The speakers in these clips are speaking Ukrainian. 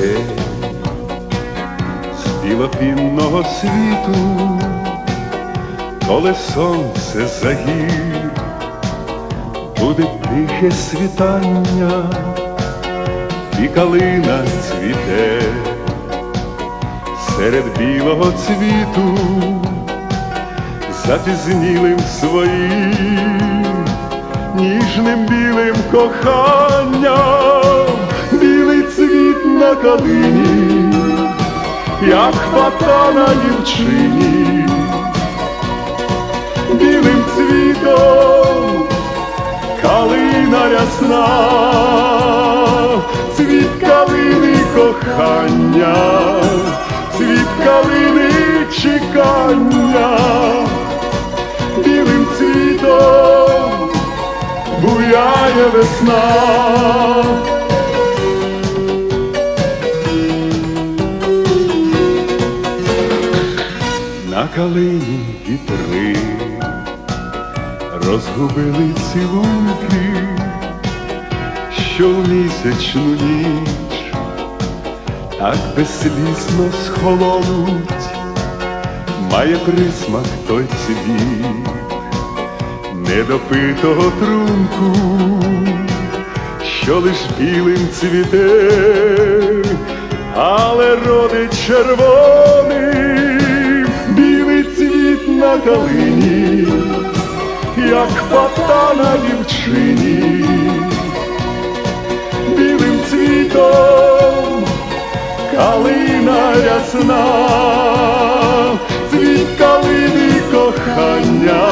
день. З білопінного світу, коли сонце загір, буде тихе світання, і калина цвіте. Серед білого цвіту, запізнілим своїм ніжним білим коханням, на калині, як фата на дівчині, білим цвітом калина рясна, цвіт калини кохання, цвіт калини чекання, білим цвітом буяє весна. Калині вітри розгубили цілунки, що в місячну ніч так безслісно схолонуть, має присмак той цвіт недопитого трунку, що лиш білим цвіте, але родить цвіт на калині, як фата на дівчині, білим цвітом калина ясна, цвіт калини кохання,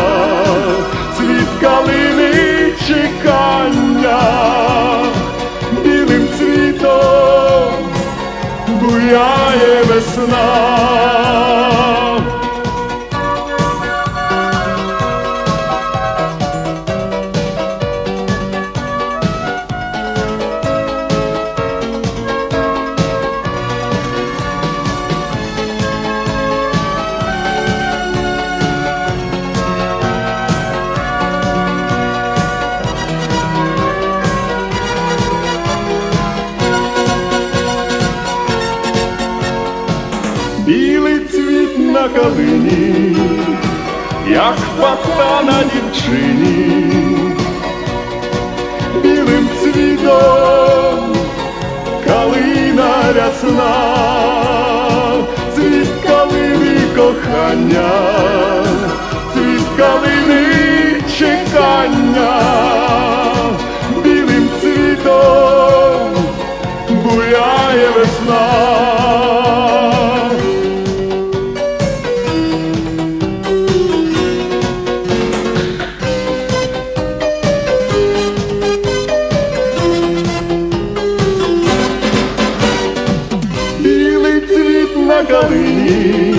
цвіт калини чекання, білим цвітом буяє весна. На калині, як хвата на дівчині, білим цвітом калина рясна, цвіт калини кохання, на калині,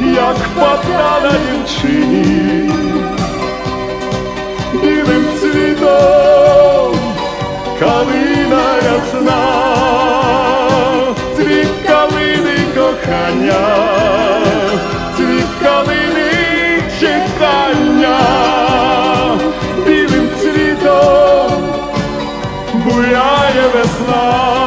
як папка на дівчині, білим цвітом калина ясна, цвіт калини кохання, цвіт калини чекання, білим цвітом буяє весна.